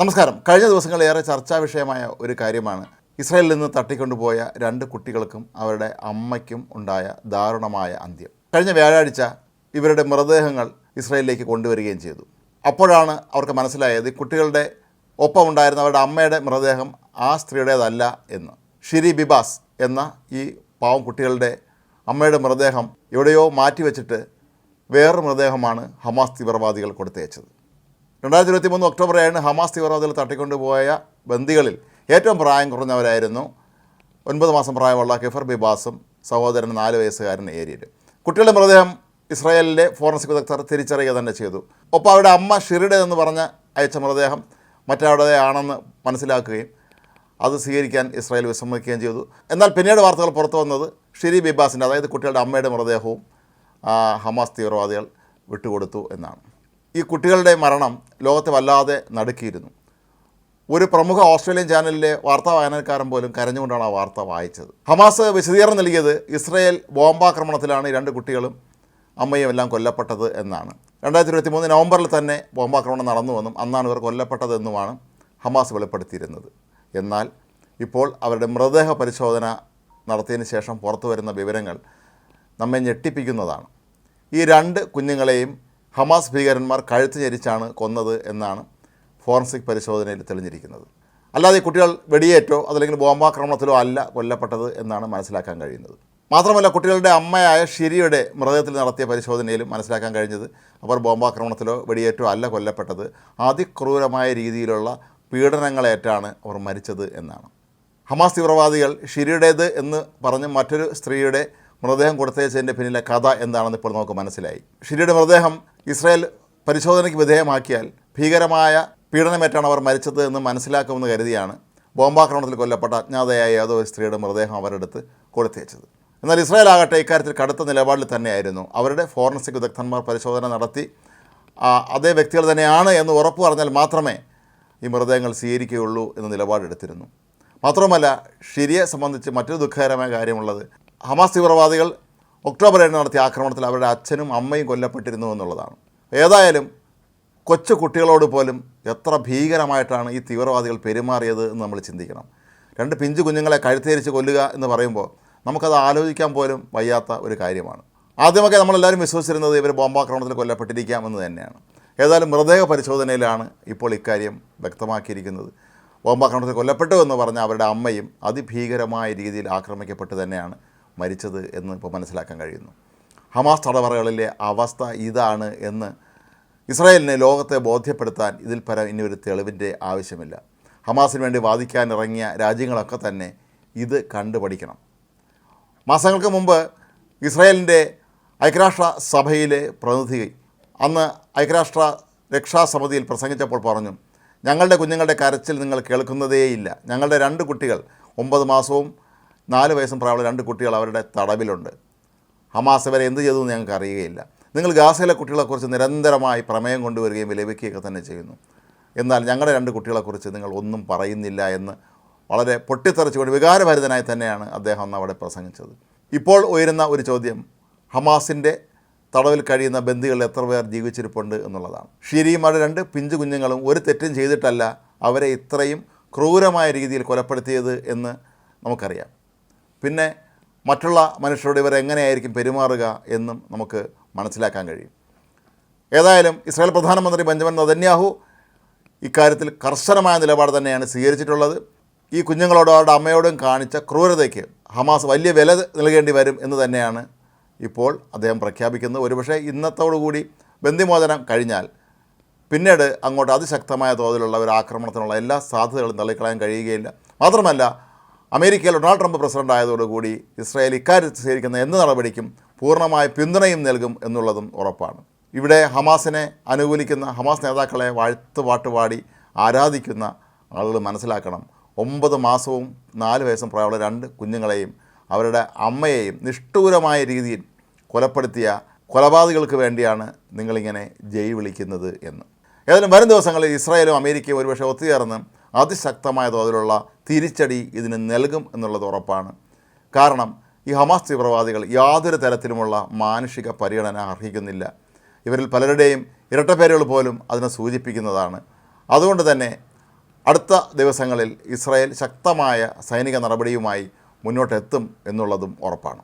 നമസ്കാരം. കഴിഞ്ഞ ദിവസങ്ങളിൽ ഏറെ ചർച്ചാ വിഷയമായ ഒരു കാര്യമാണ്. ഇസ്രായേലിൽ നിന്ന് തട്ടിക്കൊണ്ടുപോയ രണ്ട് കുട്ടികൾക്കും അവരുടെ അമ്മയ്ക്കും ഉണ്ടായ ദാരുണമായ അന്ത്യം. കഴിഞ്ഞ വ്യാഴാഴ്ച ഇവരുടെ മൃതദേഹങ്ങൾ ഇസ്രായേലിലേക്ക് കൊണ്ടുവരികയും ചെയ്തു. അപ്പോഴാണ് അവർക്ക് മനസ്സിലായത് കുട്ടികളുടെ ഒപ്പം ഉണ്ടായിരുന്ന അവരുടെ അമ്മയുടെ മൃതദേഹം ആ സ്ത്രീയുടേതല്ല എന്ന്. ഷിരി ബിബാസ് എന്ന ഈ പാവം കുട്ടികളുടെ അമ്മയുടെ മൃതദേഹം എവിടെയോ മാറ്റിവെച്ചിട്ട് വേറൊരു മൃതദേഹമാണ് ഹമാസ് തീവ്രവാദികൾ കൊടുത്തയച്ചത്. രണ്ടായിരത്തി ഇരുപത്തി മൂന്ന് ഒക്ടോബർ ഏഴിന് ഹമാസ് തീവ്രവാദികൾ തട്ടിക്കൊണ്ടുപോയ ബന്ദികളിൽ ഏറ്റവും പ്രായം കുറഞ്ഞവരായിരുന്നു ഒൻപത് മാസം പ്രായമുള്ള കിഫർ ബിബാസും സഹോദരൻ നാല് വയസ്സുകാരൻ ഏരിയയിലും കുട്ടികളുടെ മൃതദേഹം ഇസ്രായേലിലെ ഫോറൻസിക് വിദഗ്ധർ തിരിച്ചറിയുക തന്നെ ചെയ്തു. ഒപ്പം അവരുടെ അമ്മ ഷിറിഡെന്ന് പറഞ്ഞ അയച്ച മൃതദേഹം മറ്റവിടെ ആണെന്ന് മനസ്സിലാക്കുകയും അത് സ്വീകരിക്കാൻ ഇസ്രായേൽ വിസമ്മതിക്കുകയും ചെയ്തു. എന്നാൽ പിന്നീട് വാർത്തകൾ പുറത്തു വന്നത് ഷിരി ബിബാസിന്റെ അതായത് കുട്ടികളുടെ അമ്മയുടെ മൃതദേഹവും ഹമാസ് തീവ്രവാദികൾ വിട്ടുകൊടുത്തു എന്നാണ്. ഈ കുട്ടികളുടെ മരണം ലോകത്തെ വല്ലാതെ നടുക്കിയിരുന്നു. ഒരു പ്രമുഖ ഓസ്ട്രേലിയൻ ചാനലിലെ വാർത്താ വായനക്കാരൻ പോലും കരഞ്ഞുകൊണ്ടാണ് ആ വാർത്ത വായിച്ചത്. ഹമാസ് വിശദീകരണം നൽകിയത് ഇസ്രയേൽ ബോംബാക്രമണത്തിലാണ് രണ്ട് കുട്ടികളും അമ്മയും എല്ലാം കൊല്ലപ്പെട്ടത് എന്നാണ്. രണ്ടായിരത്തി ഇരുപത്തി മൂന്ന് നവംബറിൽ തന്നെ ബോംബാക്രമണം നടന്നുവെന്നും അന്നാണ് ഇവർ കൊല്ലപ്പെട്ടതെന്നുമാണ് ഹമാസ് വെളിപ്പെടുത്തിയിരുന്നത്. എന്നാൽ ഇപ്പോൾ അവരുടെ മൃതദേഹ പരിശോധന നടത്തിയതിന് ശേഷം പുറത്തു വരുന്ന വിവരങ്ങൾ നമ്മെ ഞെട്ടിപ്പിക്കുന്നതാണ്. ഈ രണ്ട് കുഞ്ഞുങ്ങളെയും ഹമാസ് ഭീകരന്മാർ കഴുത്ത് ഞെരിച്ചാണ് കൊന്നത് എന്നാണ് ഫോറൻസിക് പരിശോധനയിൽ തെളിഞ്ഞിരിക്കുന്നത്. അല്ലാതെ കുട്ടികൾ വെടിയേറ്റോ അതല്ലെങ്കിൽ ബോംബാക്രമണത്തിലോ അല്ല കൊല്ലപ്പെട്ടത് എന്നാണ് മനസ്സിലാക്കാൻ കഴിയുന്നത്. മാത്രമല്ല കുട്ടികളുടെ അമ്മയായ ഷിരിയുടെ മൃതദേഹത്തിൽ നടത്തിയ പരിശോധനയിലും മനസ്സിലാക്കാൻ കഴിഞ്ഞത് അവർ ബോംബാക്രമണത്തിലോ വെടിയേറ്റോ അല്ല കൊല്ലപ്പെട്ടത്. അതിക്രൂരമായ രീതിയിലുള്ള പീഡനങ്ങളേറ്റാണ് അവർ മരിച്ചത് എന്നാണ്. ഹമാസ് തീവ്രവാദികൾ ഷിരിയുടേത് എന്ന് പറഞ്ഞ് മറ്റൊരു സ്ത്രീയുടെ മൃതദേഹം കൊടുത്തയച്ചതിന്റെ പിന്നിലെ കഥ എന്താണെന്ന് ഇപ്പോൾ നമുക്ക് മനസ്സിലായി. ഷിരിയുടെ മൃതദേഹം ഇസ്രായേൽ പരിശോധനയ്ക്ക് വിധേയമാക്കിയാൽ ഭീകരമായ പീഡനമേറ്റാണ് അവർ മരിച്ചത് എന്ന് മനസ്സിലാക്കുമെന്ന് കരുതിയാണ് ബോംബാക്രമണത്തിൽ കൊല്ലപ്പെട്ട അജ്ഞാതയായ ഏതോ സ്ത്രീയുടെ മൃതദേഹം അവരെടുത്ത് കൊടുത്തയച്ചത് എന്നാൽ ഇസ്രായേൽ ആകട്ടെ ഇക്കാര്യത്തിൽ കടുത്ത നിലപാടിൽ തന്നെയായിരുന്നു. അവരുടെ ഫോറൻസിക് വിദഗ്ധന്മാർ പരിശോധന നടത്തി അതേ വ്യക്തികൾ തന്നെയാണ് എന്ന് ഉറപ്പ് പറഞ്ഞാൽ മാത്രമേ ഈ മൃതദേഹങ്ങൾ സ്വീകരിക്കുകയുള്ളൂ എന്ന നിലപാടെടുത്തിരുന്നു. മാത്രമല്ല ഷിരിയെ സംബന്ധിച്ച് മറ്റൊരു ദുഃഖകരമായ കാര്യമുള്ളത് ഹമാസ് തീവ്രവാദികൾ ഒക്ടോബർ ഏഴ് നടത്തിയ ആക്രമണത്തിൽ അവരുടെ അച്ഛനും അമ്മയും കൊല്ലപ്പെട്ടിരുന്നു എന്നുള്ളതാണ്. ഏതായാലും കൊച്ചു കുട്ടികളോട് പോലും എത്ര ഭീകരമായിട്ടാണ് ഈ തീവ്രവാദികൾ പെരുമാറിയത് എന്ന് നമ്മൾ ചിന്തിക്കണം. രണ്ട് പിഞ്ചു കുഞ്ഞുങ്ങളെ കഴുത്തേരിച്ച് കൊല്ലുക എന്ന് പറയുമ്പോൾ നമുക്കത് ആലോചിക്കാൻ പോലും വയ്യാത്ത ഒരു കാര്യമാണ്. ആദ്യമൊക്കെ നമ്മളെല്ലാവരും വിശ്വസിച്ചിരുന്നത് ഇവർ ബോംബാക്രമണത്തിൽ കൊല്ലപ്പെട്ടിരിക്കാം എന്ന് തന്നെയാണ്. ഏതായാലും മൃതദേഹ പരിശോധനയിലാണ് ഇപ്പോൾ ഇക്കാര്യം വ്യക്തമാക്കിയിരിക്കുന്നത്. ബോംബാക്രമണത്തിൽ കൊല്ലപ്പെട്ടു എന്ന് പറഞ്ഞ അവരുടെ അമ്മയും അതിഭീകരമായ രീതിയിൽ ആക്രമിക്കപ്പെട്ടു തന്നെയാണ് മരിച്ചത് എന്ന് ഇപ്പോൾ മനസ്സിലാക്കാൻ കഴിയുന്നു. ഹമാസ് തടവറകളിലെ അവസ്ഥ ഇതാണ് എന്ന് ഇസ്രായേലിനെ ലോകത്തെ ബോധ്യപ്പെടുത്താൻ ഇതിൽ പരം ഇനി ഒരു തെളിവിന്റെ ആവശ്യമില്ല. ഹമാസിന് വേണ്ടി വാദിക്കാൻ ഇറങ്ങിയ രാജ്യങ്ങളൊക്കെ തന്നെ ഇത് കണ്ടുപഠിക്കണം. മാസങ്ങൾക്ക് മുമ്പ് ഇസ്രായേലിന്റെ ഐക്യരാഷ്ട്ര സഭയിലെ പ്രതിനിധി അന്ന് ഐക്യരാഷ്ട്ര രക്ഷാസമിതിയിൽ പ്രസംഗിച്ചപ്പോൾ പറഞ്ഞു ഞങ്ങളുടെ കുഞ്ഞുങ്ങളുടെ കരച്ചിൽ നിങ്ങൾ കേൾക്കുന്നതേയില്ല. ഞങ്ങളുടെ രണ്ട് കുട്ടികൾ ഒമ്പത് മാസവും നാല് വയസ്സും പ്രായമുള്ള രണ്ട് കുട്ടികൾ അവരുടെ തടവിലുണ്ട്. ഹമാസ് വരെ എന്ത് ചെയ്തു എന്ന് ഞങ്ങൾക്ക് അറിയുകയില്ല. നിങ്ങൾ ഗാസയിലെ കുട്ടികളെക്കുറിച്ച് നിരന്തരമായി പ്രമേയം കൊണ്ടുവരികയും വിലപിക്കുകയൊക്കെ തന്നെ ചെയ്യുന്നു. എന്നാൽ ഞങ്ങളുടെ രണ്ട് കുട്ടികളെക്കുറിച്ച് നിങ്ങൾ ഒന്നും പറയുന്നില്ല എന്ന് വളരെ പൊട്ടിത്തെറിച്ചുകൊണ്ട് വികാരഭരിതനായി തന്നെയാണ് അദ്ദേഹം അന്ന് അവിടെ പ്രസംഗിച്ചത്. ഇപ്പോൾ ഉയരുന്ന ഒരു ചോദ്യം ഹമാസിന്റെ തടവിൽ കഴിയുന്ന ബന്ദികളിൽ എത്ര പേർ ജീവിച്ചിരിപ്പുണ്ട് എന്നുള്ളതാണ്. അവരുടെ രണ്ട് പിഞ്ചു കുഞ്ഞുങ്ങളും ഒരു തെറ്റും ചെയ്തിട്ടല്ല അവരെ ഇത്രയും ക്രൂരമായ രീതിയിൽ കൊലപ്പെടുത്തിയത് എന്ന് നമുക്കറിയാം. പിന്നെ മറ്റുള്ള മനുഷ്യരോട് ഇവർ എങ്ങനെയായിരിക്കും പെരുമാറുക എന്നും നമുക്ക് മനസ്സിലാക്കാൻ കഴിയും. ഏതായാലും ഇസ്രായേൽ പ്രധാനമന്ത്രി ബെഞ്ചമിൻ നദന്യാഹു ഇക്കാര്യത്തിൽ കർശനമായ നിലപാട് തന്നെയാണ് സ്വീകരിച്ചിട്ടുള്ളത്. ഈ കുഞ്ഞുങ്ങളോടും അവരുടെ അമ്മയോടും കാണിച്ച ക്രൂരതയ്ക്ക് ഹമാസ് വലിയ വില നൽകേണ്ടി വരും എന്ന് തന്നെയാണ് ഇപ്പോൾ അദ്ദേഹം പ്രഖ്യാപിക്കുന്നത്. ഒരുപക്ഷെ ഇന്നത്തോടുകൂടി ബന്ധിമോചനം കഴിഞ്ഞാൽ പിന്നീട് അങ്ങോട്ട് അതിശക്തമായ തോതിലുള്ള ഒരു ആക്രമണത്തിനുള്ള എല്ലാ സാധ്യതകളും തള്ളിക്കളയാൻ കഴിയുകയില്ല. മാത്രമല്ല അമേരിക്കയിൽ ഡൊണാൾഡ് ട്രംപ് പ്രസിഡന്റ് ആയതോടുകൂടി ഇസ്രായേൽ ഇക്കാര്യത്തിൽ സ്വീകരിക്കുന്ന എന്ത് നടപടിക്കും പൂർണമായ പിന്തുണയും നൽകും എന്നുള്ളതും ഉറപ്പാണ്. ഇവിടെ ഹമാസിനെ അനുകൂലിക്കുന്ന ഹമാസ് നേതാക്കളെ വാഴ്ത്തുപാട്ട് പാടി ആരാധിക്കുന്ന ആളുകൾ മനസ്സിലാക്കണം. ഒമ്പത് മാസവും നാല് വയസ്സും പ്രായമുള്ള രണ്ട് കുഞ്ഞുങ്ങളെയും അവരുടെ അമ്മയെയും നിഷ്ഠൂരമായ രീതിയിൽ കൊലപ്പെടുത്തിയ കൊലപാതകൾക്ക് വേണ്ടിയാണ് നിങ്ങളിങ്ങനെ ജയ് വിളിക്കുന്നത് എന്ന്. ഏതായാലും വരും ദിവസങ്ങളിൽ ഇസ്രായേലും അമേരിക്കയും ഒരുപക്ഷെ ഒത്തുചേർന്ന് അതിശക്തമായ തോതിലുള്ള തിരിച്ചടി ഇതിന് നൽകും എന്നുള്ളത് ഉറപ്പാണ്. കാരണം ഈ ഹമാസ് തീവ്രവാദികൾ യാതൊരു തരത്തിലുമുള്ള മാനുഷിക പരിഗണന അർഹിക്കുന്നില്ല. ഇവരിൽ പലരുടെയും ഇരട്ടപ്പേരുകൾ പോലും അതിനെ സൂചിപ്പിക്കുന്നതാണ്. അതുകൊണ്ട് തന്നെ അടുത്ത ദിവസങ്ങളിൽ ഇസ്രായേൽ ശക്തമായ സൈനിക നടപടിയുമായി മുന്നോട്ടെത്തും എന്നുള്ളതും ഉറപ്പാണ്.